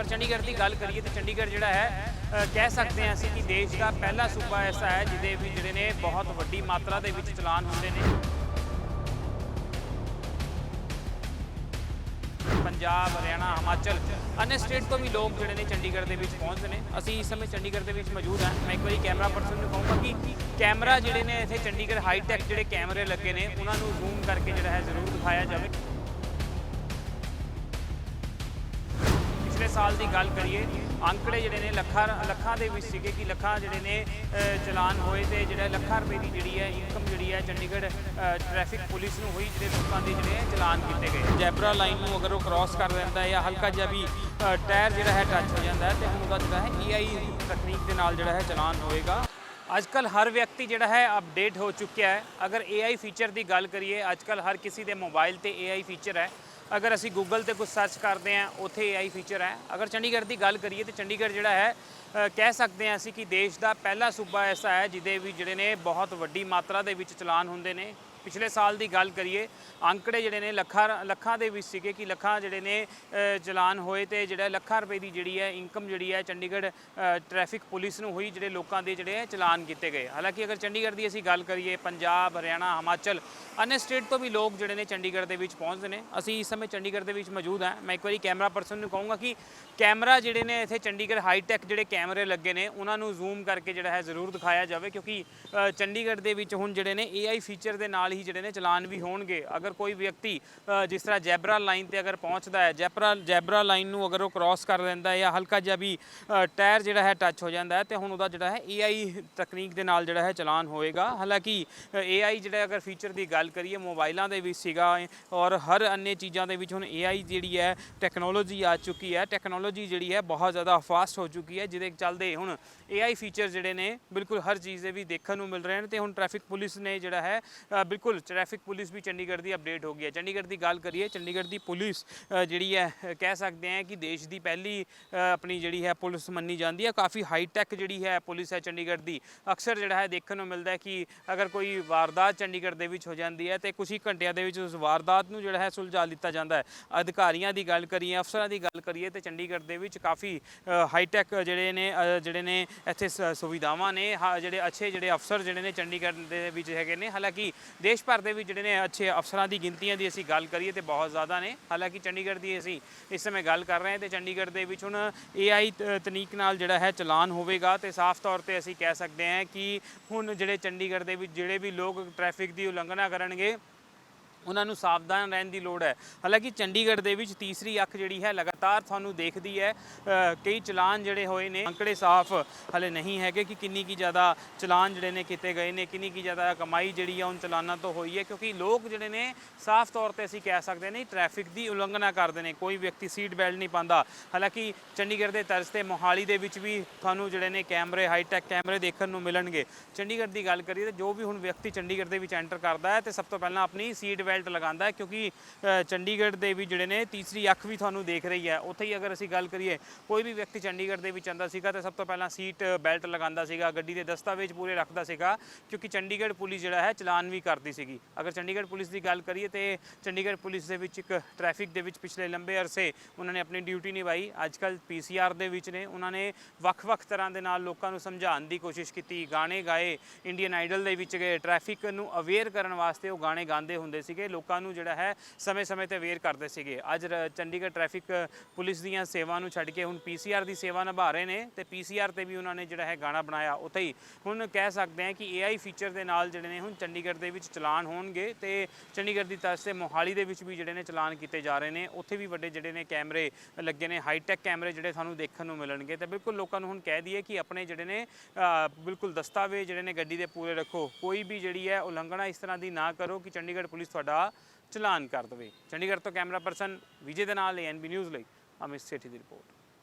ਅਗਰ ਚੰਡੀਗੜ੍ਹ ਦੀ ਗੱਲ ਕਰੀਏ ਤਾਂ ਚੰਡੀਗੜ੍ਹ ਜਿਹੜਾ ਹੈ ਕਹਿ ਸਕਦੇ ਹਾਂ ਅਸੀਂ ਕਿ ਦੇਸ਼ ਦਾ ਪਹਿਲਾ ਸੂਬਾ ਐਸਾ ਹੈ ਜਿਹਦੇ ਵੀ ਜਿਹੜੇ ਨੇ ਬਹੁਤ ਵੱਡੀ ਮਾਤਰਾ ਦੇ ਵਿੱਚ ਚਲਾਨ ਹੁੰਦੇ ਨੇ। ਪੰਜਾਬ, ਹਰਿਆਣਾ, ਹਿਮਾਚਲ ਅਨੇ ਸਟੇਟ ਤੋਂ ਵੀ ਲੋਕ ਜਿਹੜੇ ਨੇ ਚੰਡੀਗੜ੍ਹ ਦੇ ਵਿੱਚ ਪਹੁੰਚਦੇ ਨੇ। ਅਸੀਂ ਇਸ ਸਮੇਂ ਚੰਡੀਗੜ੍ਹ ਦੇ ਵਿੱਚ ਮੌਜੂਦ ਹਾਂ। ਮੈਂ ਇੱਕ ਵਾਰੀ ਕੈਮਰਾ ਪਰਸਨ ਨੂੰ ਕਹੂੰਗਾ ਕਿ ਕੈਮਰਾ ਜਿਹੜੇ ਨੇ ਇੱਥੇ ਚੰਡੀਗੜ੍ਹ ਹਾਈ ਟੈਕ ਜਿਹੜੇ ਕੈਮਰੇ ਲੱਗੇ ਨੇ, ਉਹਨਾਂ ਨੂੰ ਜ਼ੂਮ ਕਰਕੇ ਜਿਹੜਾ ਹੈ ਜ਼ਰੂਰ ਦਿਖਾਇਆ ਜਾਵੇ। ਸਾਲ ਦੀ ਗੱਲ ਕਰੀਏ ਅੰਕੜੇ ਜਿਹੜੇ ਨੇ ਲੱਖਾਂ ਲੱਖਾਂ ਦੇ ਵਿੱਚ ਸੀਗੇ ਕਿ ਲੱਖਾਂ ਜਿਹੜੇ ਨੇ ਚਲਾਨ ਹੋਏ ਤੇ ਜਿਹੜਾ ਲੱਖਾਂ ਰੁਪਏ ਦੀ ਜਿਹੜੀ ਹੈ ਇਨਕਮ ਜਿਹੜੀ ਹੈ ਚੰਡੀਗੜ੍ਹ ਟ੍ਰੈਫਿਕ ਪੁਲਿਸ ਨੂੰ ਹੋਈ ਜਿਹੜੇ ਲੋਕਾਂ ਦੇ ਜਿਹੜੇ ਚਲਾਨ ਕੀਤੇ ਗਏ। ਜੈਬਰਾ ਲਾਈਨ ਨੂੰ ਅਗਰ ਉਹ ਕ੍ਰਾਸ ਕਰ ਲੈਂਦਾ ਹੈ ਜਾਂ ਹਲਕਾ ਜਿਹਾ ਵੀ ਟਾਇਰ ਜਿਹੜਾ ਹੈ ਟੱਚ ਹੋ ਜਾਂਦਾ ਹੈ ਤੇ ਹੁਣ ਉਹਦਾ ਜਿਹੜਾ ਹੈ ਏਆਈ ਤਕਨੀਕ ਦੇ ਨਾਲ ਜਿਹੜਾ ਹੈ ਚਲਾਨ ਹੋਏਗਾ। ਅੱਜ ਕੱਲ ਹਰ ਵਿਅਕਤੀ ਜਿਹੜਾ ਹੈ ਅਪਡੇਟ ਹੋ ਚੁੱਕਿਆ ਹੈ। ਅਗਰ AI ਫੀਚਰ ਦੀ ਗੱਲ ਕਰੀਏ ਅੱਜ ਕੱਲ ਹਰ ਕਿਸੇ ਦੇ ਮੋਬਾਈਲ ਤੇ AI ਫੀਚਰ ਹੈ। ਅਗਰ ਅਸੀਂ ਗੂਗਲ ਤੇ ਕੁਝ ਸਰਚ ਕਰਦੇ ਹਾਂ ਉੱਥੇ AI ਫੀਚਰ ਹੈ। ਅਗਰ ਚੰਡੀਗੜ੍ਹ ਦੀ ਗੱਲ ਕਰੀਏ ਤੇ ਚੰਡੀਗੜ੍ਹ ਜਿਹੜਾ ਹੈ ਕਹਿ ਸਕਦੇ ਹਾਂ ਅਸੀਂ ਕਿ ਦੇਸ਼ ਦਾ ਪਹਿਲਾ ਸੂਬਾ ਐਸਾ ਹੈ ਜਿਹਦੇ ਵੀ ਜਿਹੜੇ ਨੇ ਬਹੁਤ ਵੱਡੀ ਮਾਤਰਾ ਦੇ ਵਿੱਚ ਚਲਾਨ ਹੁੰਦੇ ਨੇ। ਪਿਛਲੇ ਸਾਲ ਦੀ ਗੱਲ ਕਰੀਏ ਅੰਕੜੇ ਜਿਹੜੇ ਨੇ ਲੱਖਾਂ ਲੱਖਾਂ ਦੇ ਵਿੱਚ ਸੀਗੇ ਕਿ ਲੱਖਾਂ ਜਿਹੜੇ ਨੇ ਚਲਾਨ ਹੋਏ ਤੇ ਜਿਹੜਾ ਲੱਖਾਂ ਰੁਪਏ ਦੀ ਜਿਹੜੀ ਹੈ ਇਨਕਮ ਜਿਹੜੀ ਹੈ ਚੰਡੀਗੜ੍ਹ ਅ, ਟ੍ਰੈਫਿਕ ਪੁਲਿਸ ਨੂੰ ਹੋਈ ਜਿਹੜੇ ਲੋਕਾਂ ਦੇ ਜਿਹੜੇ ਚਲਾਨ ਕੀਤੇ ਗਏ। ਹਾਲਾਂਕਿ ਅਗਰ ਚੰਡੀਗੜ੍ਹ ਦੀ ਅਸੀਂ ਗੱਲ ਕਰੀਏ ਪੰਜਾਬ ਹਰਿਆਣਾ ਹਿਮਾਚਲ ਅਨੇ ਸਟੇਟ ਤੋਂ ਵੀ ਲੋਕ ਜਿਹੜੇ ਨੇ ਚੰਡੀਗੜ੍ਹ ਦੇ ਵਿੱਚ ਪਹੁੰਚਦੇ ਨੇ। ਅਸੀਂ ਇਸ ਮੈਂ ਚੰਡੀਗੜ੍ਹ ਦੇ ਵਿੱਚ ਮੌਜੂਦ ਹਾਂ। ਮੈਂ ਇੱਕ ਵਾਰੀ ਕੈਮਰਾ ਪਰਸਨ ਨੂੰ ਕਹੂੰਗਾ ਕਿ ਕੈਮਰਾ ਜਿਹੜੇ ਨੇ ਇੱਥੇ ਚੰਡੀਗੜ੍ਹ ਹਾਈ ਟੈਕ ਜਿਹੜੇ ਕੈਮਰੇ ਲੱਗੇ ਨੇ ਉਹਨਾਂ ਨੂੰ ਜ਼ੂਮ ਕਰਕੇ ਜਿਹੜਾ ਹੈ ਜ਼ਰੂਰ ਦਿਖਾਇਆ ਜਾਵੇ ਕਿਉਂਕਿ ਚੰਡੀਗੜ੍ਹ ਦੇ ਵਿੱਚ ਹੁਣ ਜਿਹੜੇ ਨੇ AI ਫੀਚਰ ਦੇ ਨਾਲ ਹੀ ਜਿਹੜੇ ਨੇ ਚਲਾਨ ਵੀ ਹੋਣਗੇ। ਅਗਰ ਕੋਈ ਵਿਅਕਤੀ ਜਿਸ ਤਰ੍ਹਾਂ ਜੈਬਰਾ ਲਾਈਨ ਤੇ ਅਗਰ ਪਹੁੰਚਦਾ ਹੈ ਜੈਬਰਾ ਜੈਬਰਾ ਲਾਈਨ ਨੂੰ ਅਗਰ ਉਹ ਕ੍ਰਾਸ ਕਰ ਲੈਂਦਾ ਜਾਂ ਹਲਕਾ ਜਿਹਾ ਵੀ ਟਾਇਰ ਜਿਹੜਾ ਹੈ ਟੱਚ ਹੋ ਜਾਂਦਾ ਹੈ ਤੇ ਹੁਣ ਉਹਦਾ ਜਿਹੜਾ ਹੈ AI ਤਕਨੀਕ ਦੇ ਨਾਲ ਜਿਹੜਾ ਹੈ ਚਲਾਨ ਹੋਏਗਾ। ਹਾਲਾਂਕਿ ਅ, AI ਜਿਹੜਾ ਅਗਰ ਫੀਚਰ ਦੀ ਗੱਲ ਕਰੀਏ ਮੋਬਾਈਲਾਂ ਦੇ ਵਿੱਚ ਸੀਗਾ ਔਰ ਹਰ ਅੰਨੇ ਚੀਜ਼ਾਂ ਦੇ ਵਿੱਚ ਹੁਣ AI ਜਿਹੜੀ ਹੈ ਟੈਕਨੋਲੋਜੀ ਆ ਚੁੱਕੀ ਹੈ। ਟੈਕਨੋਲੋਜੀ ਜਿਹੜੀ ਹੈ, ਬਹੁਤ ਜ਼ਿਆਦਾ ਫਾਸਟ ਹੋ ਚੁੱਕੀ ਹੈ, ਜਿਹਦੇ ਚੱਲਦੇ ਹੁਣ AI ਫੀਚਰ ਜਿਹੜੇ ਨੇ, ਬਿਲਕੁਲ ਹਰ ਚੀਜ਼ ਦੇ ਵੀ ਦੇਖਣ ਨੂੰ ਮਿਲ ਰਹੇ ਨੇ ਤੇ ਹੁਣ ਟ੍ਰੈਫਿਕ ਪੁਲਿਸ ਨੇ ਜਿਹੜਾ ਹੈ ਬਿਲਕੁਲ ਟ੍ਰੈਫਿਕ ਪੁਲਿਸ ਵੀ ਚੰਡੀਗੜ੍ਹ ਦੀ ਅਪਡੇਟ ਹੋ ਗਈ ਹੈ। ਚੰਡੀਗੜ੍ਹ ਦੀ ਗੱਲ ਕਰੀਏ, ਚੰਡੀਗੜ੍ਹ ਦੀ ਪੁਲਿਸ ਜਿਹੜੀ ਹੈ, ਕਹਿ ਸਕਦੇ ਹਾਂ ਕਿ ਦੇਸ਼ ਦੀ ਪਹਿਲੀ ਆਪਣੀ ਜਿਹੜੀ ਹੈ ਪੁਲਿਸ ਮੰਨੀ ਜਾਂਦੀ ਹੈ। ਕਾਫੀ ਹਾਈ ਟੈਕ ਜਿਹੜੀ ਹੈ ਪੁਲਿਸ ਹੈ ਚੰਡੀਗੜ੍ਹ ਦੀ। ਅਕਸਰ ਜਿਹੜਾ ਹੈ ਦੇਖਣ ਨੂੰ ਮਿਲਦਾ ਹੈ ਕਿ ਅਗਰ ਕੋਈ ਵਾਰਦਾਤ ਚੰਡੀਗੜ੍ਹ ਦੇ ਵਿੱਚ ਹੋ ਜਾਂਦੀ ਹੈ ਤੇ ਕੁਝ ਹੀ ਘੰਟਿਆਂ ਦੇ ਵਿੱਚ ਉਸ ਵਾਰਦਾਤ ਨੂੰ ਜਿਹੜਾ ਹੈ ਸੁਲਝਾ ਲਿੱਤਾ ਜਾਂਦਾ ਹੈ। ਅਧਿਕਾਰੀਆਂ ਦੀ ਗੱਲ ਕਰੀਏ, ਅਫਸਰਾਂ ਦੀ ਗੱਲ ਕਰੀਏ ਤੇ ਚੰਡੀਗੜ੍ਹ ਦੇ ਵਿੱਚ ਕਾਫੀ ਹਾਈਟੈਕ ਜਿਹੜੇ ਨੇ ਜਿਹੜੇ ਨੇ ਇੱਥੇ ਸ- ਸੁਵਿਧਾਵਾਂ ਨੇ, ਹਾ- ਜਿਹੜੇ ਅੱਛੇ ਜਿਹੜੇ ਅਫਸਰ ਜਿਹੜੇ ਨੇ ਚੰਡੀਗੜ੍ਹ ਦੇ ਵਿੱਚ ਹੈਗੇ ਨੇ। ਹਾਲਾਂਕਿ ਦੇਸ਼ ਭਰ ਦੇ ਵਿੱਚ ਜਿਹੜੇ ਨੇ ਅੱਛੇ ਅਫਸਰਾਂ ਦੀ ਗਿਣਤੀਆਂ ਦੀ ਅਸੀਂ ਗੱਲ ਕਰੀਏ ਤੇ ਬਹੁਤ ਜ਼ਿਆਦਾ ਨੇ। ਹਾਲਾਂਕਿ ਚੰਡੀਗੜ੍ਹ ਦੀ ਅਸੀਂ ਇਸ ਸਮੇਂ ਗੱਲ ਕਰ ਰਹੇ ਹਾਂ ਤੇ ਚੰਡੀਗੜ੍ਹ ਦੇ ਵਿੱਚ ਹੁਣ AI ਤ- ਤਕਨੀਕ ਨਾਲ ਜਿਹੜਾ ਹੈ ਚਲਾਨ ਹੋਵੇਗਾ ਤੇ ਸਾਫ਼ ਤੌਰ ਤੇ ਅਸੀਂ ਕਹਿ ਸਕਦੇ ਹਾਂ ਕਿ ਹੁਣ ਜਿਹੜੇ ਚੰਡੀਗੜ੍ਹ ਦੇ ਵਿੱਚ ਜਿਹੜੇ ਵੀ ਲੋਕ ਟ੍ਰੈਫਿਕ ਦੀ ਉਲੰਘਣਾ ਕਰਨਗੇ ਉਹਨਾਂ ਨੂੰ ਸਾਵਧਾਨ ਰਹਿਣ ਦੀ ਲੋੜ ਹੈ। ਹਾਲਾਂਕਿ ਚੰਡੀਗੜ੍ਹ ਦੇ ਵਿੱਚ ਤੀਸਰੀ ਅੱਖ ਜਿਹੜੀ ਹੈ ਲਗਾਤਾਰ ਤੁਹਾਨੂੰ ਦੇਖਦੀ ਹੈ। ਕਈ ਚਲਾਨ ਜਿਹੜੇ ਹੋਏ ਨੇ, ਅੰਕੜੇ ਸਾਫ਼ ਹਲੇ ਨਹੀਂ ਹੈਗੇ ਕਿ ਕਿੰਨੀ ਕੀ ਜ਼ਿਆਦਾ ਚਲਾਨ ਜਿਹੜੇ ਨੇ ਕੀਤੇ ਗਏ ਨੇ, ਕਿੰਨੀ ਕੀ ਜ਼ਿਆਦਾ ਕਮਾਈ ਜਿਹੜੀ ਆ ਉਹਨਾਂ ਚਲਾਨਾਂ ਤੋਂ ਹੋਈ ਹੈ। ਕਿਉਂਕਿ ਲੋਕ ਜਿਹੜੇ ਨੇ ਸਾਫ਼ ਤੌਰ ਤੇ ਅਸੀਂ ਕਹਿ ਸਕਦੇ ਨੇ, ਟ੍ਰੈਫਿਕ ਦੀ ਉਲੰਘਣਾ ਕਰਦੇ ਨੇ, ਕੋਈ ਵਿਅਕਤੀ ਸੀਟ ਬੈਲਟ ਨਹੀਂ ਪਾਉਂਦਾ। ਹਾਲਾਂਕਿ ਚੰਡੀਗੜ੍ਹ ਦੇ ਤਰਜ਼ ਤੇ ਮੋਹਾਲੀ ਦੇ ਵਿੱਚ ਵੀ ਤੁਹਾਨੂੰ ਜਿਹੜੇ ਨੇ ਕੈਮਰੇ ਹਾਈ ਟੈਕ ਕੈਮਰੇ ਦੇਖਣ ਨੂੰ ਮਿਲਣਗੇ। ਚੰਡੀਗੜ੍ਹ ਦੀ ਗੱਲ ਕਰੀਏ ਤਾਂ ਜੋ ਵੀ ਹੁਣ ਵਿਅਕਤੀ ਚੰਡੀਗੜ੍ਹ ਦੇ ਵਿੱਚ ਐਂਟਰ ਕਰਦਾ ਹੈ ਤੇ ਸਭ ਤੋਂ ਪਹਿਲਾਂ ਆਪਣੀ ਸੀਟ ਬੈਲਟ ਲਗਾਉਂਦਾ ਹੈ, ਕਿਉਂਕਿ ਚੰਡੀਗੜ੍ਹ ਦੇ ਵੀ ਜਿਹੜੇ ਨੇ, ਤੀਸਰੀ ਅੱਖ ਵੀ ਤੁਹਾਨੂੰ ਦੇਖ ਰਹੀ ਹੈ। ਉੱਥੇ ਹੀ ਅਗਰ ਅਸੀਂ ਗੱਲ ਕਰੀਏ, ਕੋਈ ਵੀ ਵਿਅਕਤੀ ਚੰਡੀਗੜ੍ਹ ਦੇ ਵਿੱਚ ਆਉਂਦਾ ਸੀਗਾ ਤਾਂ ਸਭ ਤੋਂ ਪਹਿਲਾਂ ਸੀਟ ਬੈਲਟ ਲਗਾਉਂਦਾ ਸੀਗਾ, ਗੱਡੀ ਦੇ ਦਸਤਾਵੇਜ਼ ਪੂਰੇ ਰੱਖਦਾ ਸੀਗਾ, ਕਿਉਂਕਿ ਚੰਡੀਗੜ੍ਹ ਪੁਲਿਸ ਜਿਹੜਾ ਹੈ, ਚਲਾਨ ਵੀ ਕਰਦੀ ਸੀਗੀ। ਅਗਰ ਚੰਡੀਗੜ੍ਹ ਪੁਲਿਸ ਦੀ ਗੱਲ ਕਰੀਏ ਤੇ ਚੰਡੀਗੜ੍ਹ ਪੁਲਿਸ ਦੇ ਵਿੱਚ ਇੱਕ ਟ੍ਰੈਫਿਕ ਦੇ ਵਿੱਚ ਪਿਛਲੇ ਲੰਬੇ ਅਰਸੇ ਉਹਨਾਂ ਨੇ ਆਪਣੀ ਡਿਊਟੀ ਨਿਭਾਈ। ਅੱਜ ਕੱਲ ਪੀਸੀਆਰ ਦੇ ਵਿੱਚ ਨੇ, ਉਹਨਾਂ ਨੇ ਵੱਖ-ਵੱਖ ਤਰ੍ਹਾਂ ਦੇ ਨਾਲ ਲੋਕਾਂ ਨੂੰ ਸਮਝਾਉਣ ਦੀ ਕੋਸ਼ਿਸ਼ ਕੀਤੀ। ਗਾਣੇ ਗਾਏ, ਇੰਡੀਅਨ ਆਈਡਲ ਦੇ ਵਿੱਚ ਗਏ, ਟ੍ਰੈਫਿਕ ਨੂੰ ਅਵੇਅਰ ਕਰਨ ਵਾਸਤੇ ਉਹ ਗਾਣੇ ਗਾਉਂਦੇ ਹੁੰਦੇ ਸੀਗੇ। ਲੋਕਾਂ ਨੂੰ ਜਿਹੜਾ ਹੈ ਸਮੇਂ-ਸਮੇਂ ਤੇ ਅਵੇਅਰ ਕਰਦੇ ਸੀਗੇ। ਅੱਜ ਚੰਡੀਗੜ੍ਹ ਟ੍ਰੈਫਿਕ, ਪੁਲਿਸ ਦੀਆਂ ਸੇਵਾ ਨੂੰ ਛੱਡ ਕੇ ਹੁਣ ਪੀਸੀਆਰ ਦੀ ਸੇਵਾ ਨਿਭਾ ਰਹੇ ਨੇ ਤੇ ਪੀਸੀਆਰ ਤੇ ਵੀ ਉਹਨਾਂ ਨੇ ਜਿਹੜਾ ਹੈ ਗਾਣਾ ਬਣਾਇਆ ਉੱਥੇ ਹੀ। ਹੁਣ ਕਹਿ ਸਕਦੇ ਹਾਂ ਕਿ AI ਫੀਚਰ ਦੇ ਨਾਲ ਜਿਹੜੇ ਨੇ ਹੁਣ ਚੰਡੀਗੜ੍ਹ ਦੇ ਵਿੱਚ ਚਲਾਨ ਹੋਣਗੇ ਤੇ ਚੰਡੀਗੜ੍ਹ ਦੀ ਤਰਜ਼ ਤੇ ਮੋਹਾਲੀ ਦੇ ਵਿੱਚ ਵੀ ਜਿਹੜੇ ਨੇ ਚਲਾਨ ਕੀਤੇ ਜਾ ਰਹੇ ਨੇ। ਉੱਥੇ ਵੀ ਵੱਡੇ ਜਿਹੜੇ ਨੇ ਕੈਮਰੇ ਲੱਗੇ ਨੇ ਹਾਈ ਟੈਕ ਕੈਮਰੇ ਜਿਹੜੇ ਸਾਨੂੰ ਦੇਖਣ ਨੂੰ ਮਿਲਣਗੇ ਤੇ ਬਿਲਕੁਲ ਲੋਕਾਂ ਨੂੰ ਹੁਣ ਕਹਿ ਦਈਏ ਕਿ ਆਪਣੇ ਜਿਹੜੇ ਨੇ ਬਿਲਕੁਲ ਦਸਤਾਵੇਜ਼ ਜਿਹੜੇ ਨੇ ਗੱਡੀ ਦੇ ਪੂਰੇ ਰੱਖੋ। ਕੋਈ ਵੀ ਜਿਹੜੀ ਹੈ ਉਲੰਘਣਾ ਇਸ ਤਰ੍ਹਾਂ ਦੀ ਨਾ ਕਰੋ ਕਿ ਚੰਡੀਗੜ੍ਹ ਪੁਲਿਸ ਤੁਹਾਡਾ ਚਲਾਨ ਕਰ ਦੇਵੇ। ਚੰਡੀਗੜ੍ਹ ਤੋਂ ਕੈਮਰਾ ਪਰਸਨ ਵਿਜੇ ਦੇ ਨਾਲ ਐਨਬੀ ਨਿਊਜ਼ ਲਈ, ਅਮਿਤ ਸੇਠੀ ਦੀ ਰਿਪੋਰਟ।